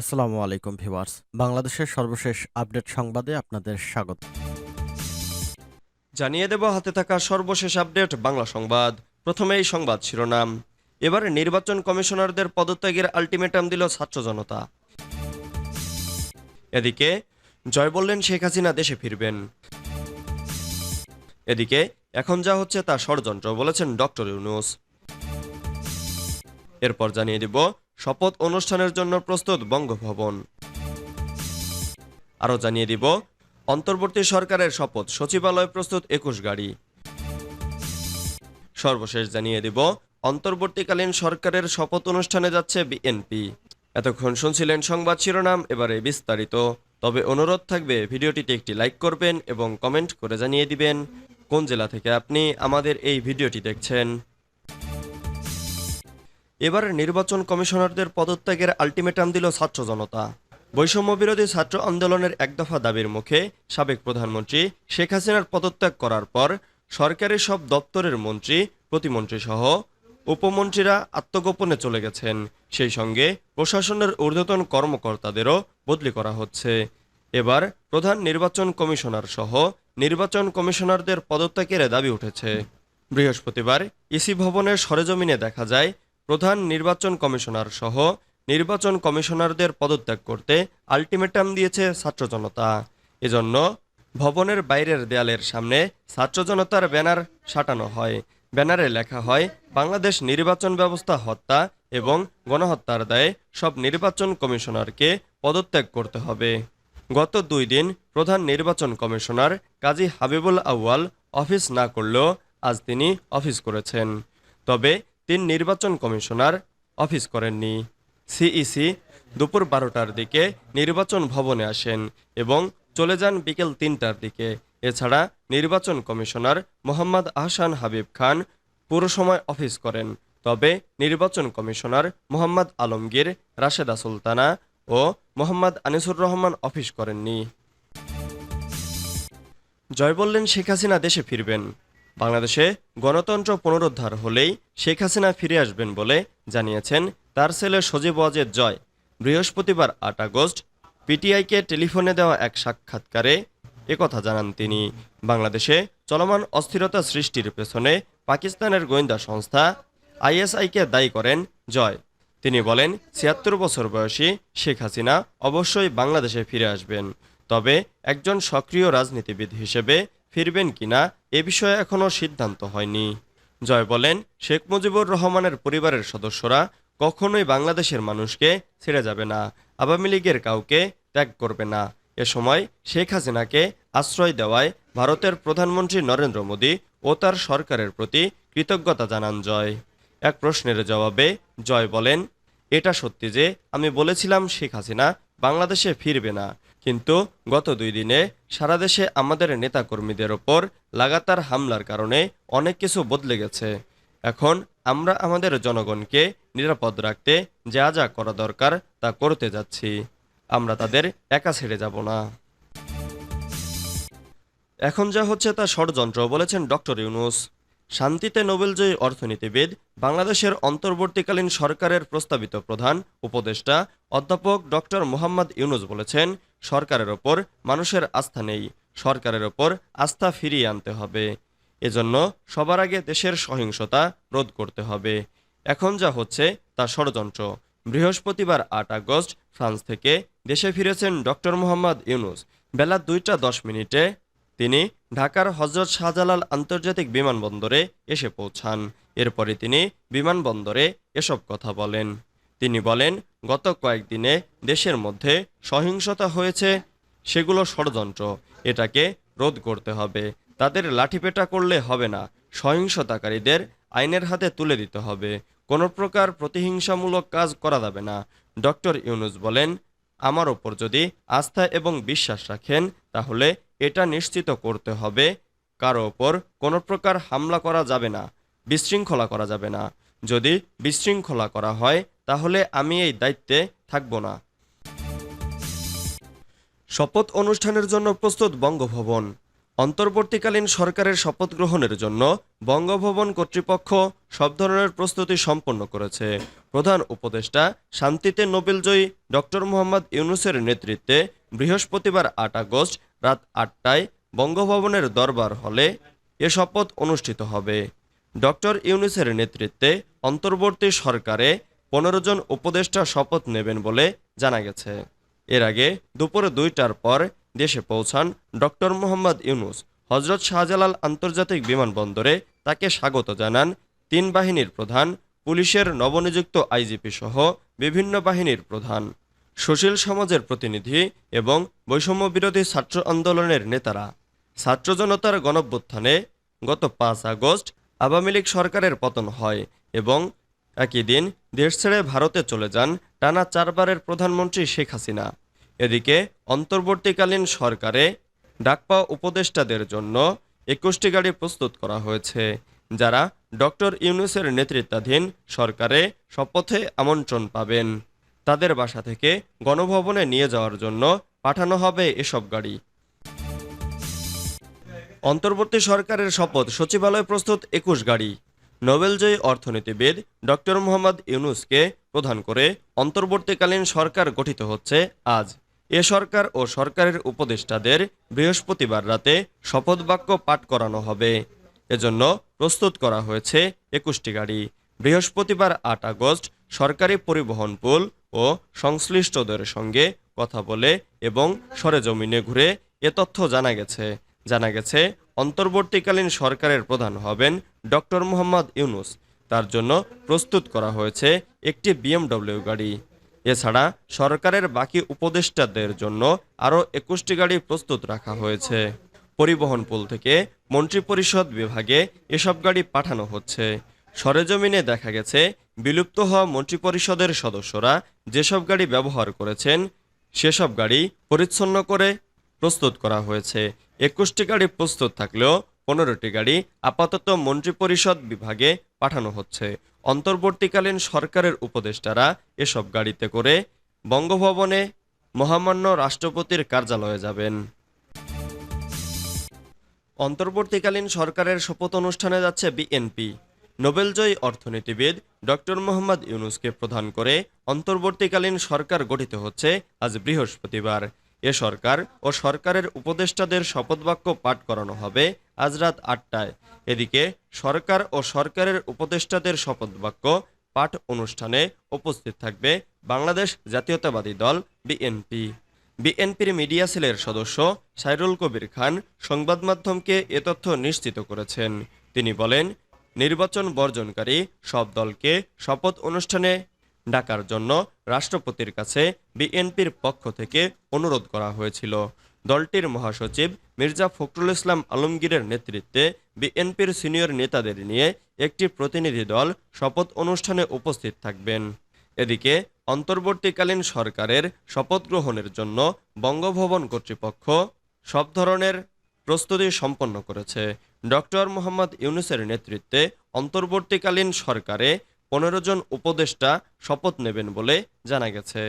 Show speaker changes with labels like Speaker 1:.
Speaker 1: আসসালামু আলাইকুম ভিউয়ার্স। বাংলাদেশের সর্বশেষ আপডেট সংবাদে আপনাদের স্বাগত।
Speaker 2: জানিয়ে দেব, হাতে থাকা সর্বশেষ আপডেট, বাংলা সংবাদ। প্রথমে এই সংবাদ শিরোনাম। এবারে নির্বাচন কমিশনারদের পদত্যাগের আলটিমেটাম দিল ছাত্র জনতা। এদিকে, জয় বললেন শেখ হাসিনা, দেশে ফিরবেন। এদিকে, এখন যা হচ্ছে তা ষড়যন্ত্র, বলেছেন ডক্টর ইউনুস। এরপর জানিয়ে দিব শপথ অনুষ্ঠানের জন্য প্রস্তুত বঙ্গভবন। আরও জানিয়ে দিব, অন্তর্বর্তী সরকারের শপথ সচিবালয় প্রস্তুত একুশ গাড়ি। সর্বশেষ জানিয়ে দিব, অন্তর্বর্তীকালীন সরকারের শপথ অনুষ্ঠানে যাচ্ছে বিএনপি। এতক্ষণ শুনছিলেন সংবাদ শিরোনাম, এবারে বিস্তারিত। তবে অনুরোধ থাকবে, ভিডিওটিতে একটি লাইক করবেন এবং কমেন্ট করে জানিয়ে দিবেন, কোন জেলা থেকে আপনি আমাদের এই ভিডিওটি দেখছেন। এবার নির্বাচন কমিশনারদের পদত্যাগের আলটিমেটাম দিল ছাত্র জনতা। বৈষম্য বিরোধী ছাত্র আন্দোলনের এক দফা দাবির মুখে সাবেক প্রধানমন্ত্রী শেখ হাসিনার পদত্যাগ করার পর সরকারি সব দপ্তরের মন্ত্রী প্রতিমন্ত্রী সহ উপমন্ত্রীরা আত্মগোপনে চলে গেছেন। সেই সঙ্গে প্রশাসনের ঊর্ধ্বতন কর্মকর্তাদেরও বদলি করা হচ্ছে। এবার প্রধান নির্বাচন কমিশনার সহ নির্বাচন কমিশনারদের পদত্যাগের দাবি উঠেছে। বৃহস্পতিবার ইসি ভবনের সরেজমিনে দেখা যায় প্রধান নির্বাচন কমিশনার সহ নির্বাচন কমিশনারদের পদত্যাগ করতে আলটিমেটাম দিয়েছে ছাত্র জনতা। এজন্য ভবনের বাইরের দেয়ালের সামনে ছাত্র জনতার ব্যানার সাটানো হয়। ব্যানারে লেখা হয়, বাংলাদেশ নির্বাচন ব্যবস্থা হত্যা এবং গণহত্যার দায়ে সব নির্বাচন কমিশনারকে পদত্যাগ করতে হবে। গত দুই দিন প্রধান নির্বাচন কমিশনার কাজী হাবিবুল আউয়াল অফিস না করলেও আজ তিনি অফিস করেছেন। তবে তিন নির্বাচন কমিশনার অফিস করেননি। সিইসি দুপুর বারোটার দিকে নির্বাচন ভবনে আসেন এবং চলে যান বিকেল তিনটার দিকে। এছাড়া নির্বাচন কমিশনার মোহাম্মদ আহসান হাবিব খান পুরো সময় অফিস করেন। তবে নির্বাচন কমিশনার মোহাম্মদ আলমগীর, রাশেদা সুলতানা ও মোহাম্মদ আনিসুর রহমান অফিস করেননি। জয় বললেন শেখ হাসিনা দেশে ফিরবেন। বাংলাদেশে গণতন্ত্র পুনরুদ্ধার হলেই শেখ হাসিনা ফিরে আসবেন বলে জানিয়েছেন তার ছেলে সজীব ওয়াজেদ জয়। বৃহস্পতিবার আট আগস্ট পিটিআইকে টেলিফোনে দেওয়া এক সাক্ষাৎকারে একথা জানান তিনি। বাংলাদেশে চলমান অস্থিরতা সৃষ্টির পেছনে পাকিস্তানের গোয়েন্দা সংস্থা আইএসআইকে দায়ী করেন জয়। তিনি বলেন, ছিয়াত্তর বছর বয়সী শেখ হাসিনা অবশ্যই বাংলাদেশে ফিরে আসবেন। তবে একজন সক্রিয় রাজনীতিবিদ হিসেবে ফিরবেন কিনা এ বিষয়ে এখনও সিদ্ধান্ত হয়নি। জয় বলেন, শেখ মুজিবুর রহমানের পরিবারের সদস্যরা কখনোই বাংলাদেশের মানুষকে ছেড়ে যাবে না, আওয়ামী লীগের কাউকে ত্যাগ করবে না। এ সময় শেখ হাসিনাকে আশ্রয় দেওয়ায় ভারতের প্রধানমন্ত্রী নরেন্দ্র মোদী ও তার সরকারের প্রতি কৃতজ্ঞতা জানান জয়। এক প্রশ্নের জবাবে জয় বলেন, এটা সত্যি যে আমি বলেছিলাম শেখ হাসিনা বাংলাদেশে ফিরবে না কিন্তু গত দুই দিনে সারা দেশে আমাদের নেতাকর্মীদের ওপর লাগাতার হামলার কারণে অনেক কিছু বদলে গেছে। এখন আমরা আমাদের জনগণকে নিরাপদ রাখতে যা যা করা দরকার তা করতে যাচ্ছি। আমরা তাদের একা ছেড়ে যাব না। এখন যা হচ্ছে তা ষড়যন্ত্র বলেছেন ডক্টর ইউনুস। শান্তিতে নোবেলজয়ী অর্থনীতিবিদ, বাংলাদেশের অন্তর্বর্তীকালীন সরকারের প্রস্তাবিত প্রধান উপদেষ্টা অধ্যাপক ডক্টর মোহাম্মদ ইউনুস বলেছেন, সরকারের ওপর মানুষের আস্থা নেই, সরকারের ওপর আস্থা ফিরিয়ে আনতে হবে। এজন্য সবার আগে দেশের সহিংসতা রোধ করতে হবে। এখন যা হচ্ছে তা ষড়যন্ত্র। বৃহস্পতিবার আট আগস্ট, ফ্রান্স থেকে দেশে ফিরেছেন ডক্টর মোহাম্মদ ইউনুস। বেলা দুইটা দশ মিনিটে তিনি ঢাকার হজরত শাহজালাল আন্তর্জাতিক বিমানবন্দরে এসে পৌঁছান। এরপরে তিনি বিমানবন্দরে এসব কথা বলেন। তিনি বলেন, গত কয়েকদিনে দেশের মধ্যে সহিংসতা হয়েছে, সেগুলো ষড়যন্ত্র। এটাকে রোধ করতে হবে। তাদের লাঠিপেটা করলে হবে না। সহিংসতাকারীদের আইনের হাতে তুলে দিতে হবে। কোনো প্রকার প্রতিহিংসামূলক কাজ করা যাবে না। ডক্টর ইউনুস বলেন, আমার ওপর যদি আস্থা এবং বিশ্বাস রাখেন, তাহলে এটা নিশ্চিত করতে হবে, কারও ওপর কোনো প্রকার হামলা করা যাবে না, বিশৃঙ্খলা করা যাবে না। যদি বিশৃঙ্খলা করা হয়, তাহলে আমি এই দায়িত্বে থাকব না। শপথ অনুষ্ঠানের জন্য প্রস্তুত বঙ্গভবন। অন্তর্বর্তীকালীন সরকারের শপথ গ্রহণের জন্য বঙ্গভবন কর্তৃপক্ষ সব ধরনের প্রস্তুতি সম্পন্ন করেছে। প্রধান উপদেষ্টা শান্তিতে নোবেলজয়ী ডক্টর মোহাম্মদ ইউনুসের নেতৃত্বে বৃহস্পতিবার আট আগস্ট রাত আটটায় বঙ্গভবনের দরবার হলে এ শপথ অনুষ্ঠিত হবে। ডক্টর ইউনুসের নেতৃত্বে অন্তর্বর্তী সরকারে পনেরো জন উপদেষ্টা শপথ নেবেন বলে জানা গেছে। এর আগে দুপুরে দুইটার পর দেশে পৌঁছান ডক্টর মোহাম্মদ ইউনুস। হজরত শাহজালাল আন্তর্জাতিক বিমানবন্দরে তাকে স্বাগত জানান তিন বাহিনীর প্রধান, পুলিশের নবনিযুক্ত আইজিপি সহ বিভিন্ন বাহিনীর প্রধান। সুশীল সমাজের প্রতিনিধি এবং বৈষম্য বিরোধী ছাত্র আন্দোলনের নেতারা। ছাত্র জনতার গণভ্যুত্থানে গত পাঁচ আগস্ট আওয়ামী লীগ সরকারের পতন হয় এবং একই দিন দেশ ছেড়ে ভারতে চলে যান টানা চারবারের প্রধানমন্ত্রী শেখ হাসিনা। এদিকে অন্তর্বর্তীকালীন সরকারে ডাকপা উপদেষ্টাদের জন্য একুশটি গাড়ি প্রস্তুত করা হয়েছে, যারা ডক্টর ইউনুসের নেতৃত্বাধীন সরকারে শপথে আমন্ত্রণ পাবেন। তাদের বাসা থেকে গণভবনে নিয়ে যাওয়ার জন্য পাঠানো হবে এসব গাড়ি। অন্তর্বর্তী সরকারের শপথ, সচিবালয় প্রস্তুত একুশ গাড়ি। নোবেলজয়ী অর্থনীতিবিদ ডক্টর মোহাম্মদ ইউনুসকে প্রধান করে অন্তর্বর্তীকালীন সরকার গঠিত হচ্ছে আজ। এ সরকার ও সরকারের উপদেষ্টাদের বৃহস্পতিবার রাতে শপথ বাক্য পাঠ করানো হবে। এজন্য প্রস্তুত করা হয়েছে একুশটি গাড়ি। বৃহস্পতিবার আট আগস্ট সরকারি পরিবহন পুল ও সংশ্লিষ্টদের সঙ্গে কথা বলে এবং সরেজমিনে ঘুরে এ তথ্য জানা গেছে। জানা গেছে, অন্তর্বর্তীকালীন সরকারের প্রধান হবেন ডক্টর মোহাম্মদ ইউনুস। তার জন্য প্রস্তুত করা হয়েছে একটি বিএমডব্লিউ গাড়ি। এছাড়া সরকারের বাকি উপদেষ্টাদের জন্য আরও একুশটি গাড়ি প্রস্তুত রাখা হয়েছে। পরিবহন পুল থেকে মন্ত্রিপরিষদ বিভাগে এসব গাড়ি পাঠানো হচ্ছে। সরেজমিনে দেখা গেছে বিলুপ্ত হওয়া মন্ত্রিপরিষদের সদস্যরা যেসব গাড়ি ব্যবহার করেছেন, সেসব গাড়ি পরিচ্ছন্ন করে প্রস্তুত করা হয়েছে। একুশটি গাড়ি প্রস্তুত থাকলেও পনেরোটি গাড়ি আপাতত মন্ত্রিপরিষদ বিভাগে পাঠানো হচ্ছে। অন্তর্বর্তীকালীন সরকারের উপদেষ্টারা এসব গাড়িতে করে বঙ্গভবনে মহামান্য রাষ্ট্রপতির কার্যালয়ে যাবেন। অন্তর্বর্তীকালীন সরকারের শপথ অনুষ্ঠানে যাচ্ছে বিএনপি। নোবেলজয়ী অর্থনীতিবিদ ডক্টর মোহাম্মদ ইউনুসকে প্রধান করে অন্তর্বর্তীকালীন সরকার গঠিত হচ্ছে আজ বৃহস্পতিবার। এ সরকার ও সরকারের উপদেষ্টাদের শপথবাক্য পাঠ করানো হবে আজ রাত আটটায়। এদিকে সরকার ও সরকারের উপদেষ্টাদের শপথবাক্য পাঠ অনুষ্ঠানে উপস্থিত থাকবে বাংলাদেশ জাতীয়তাবাদী দল, বিএনপি। বিএনপির মিডিয়া সেলের সদস্য সাইরুল কবির খান সংবাদ মাধ্যমকে এ তথ্য নিশ্চিত করেছেন। তিনি বলেন নির্বাচন বর্জনকারী সব দলকে শপথ অনুষ্ঠানে ডাকার জন্য রাষ্ট্রপতির কাছে বিএনপির পক্ষ থেকে অনুরোধ করা হয়েছিল। দলটির মহাসচিব মির্জা ফখরুল ইসলাম আলমগীরের নেতৃত্বে বিএনপির সিনিয়র নেতাদের নিয়ে একটি প্রতিনিধি দল শপথ অনুষ্ঠানে উপস্থিত থাকবেন। এদিকে অন্তর্বর্তীকালীন সরকারের শপথ গ্রহণের জন্য বঙ্গভবন কর্তৃপক্ষ সব ধরনের প্রস্তুতি সম্পন্ন করেছে। ডক্টর মোহাম্মদ ইউনুসের নেতৃত্বে অন্তর্বর্তীকালীন সরকারে পনেরো জন উপদেষ্টা শপথ নেবেন বলে জানা গেছে।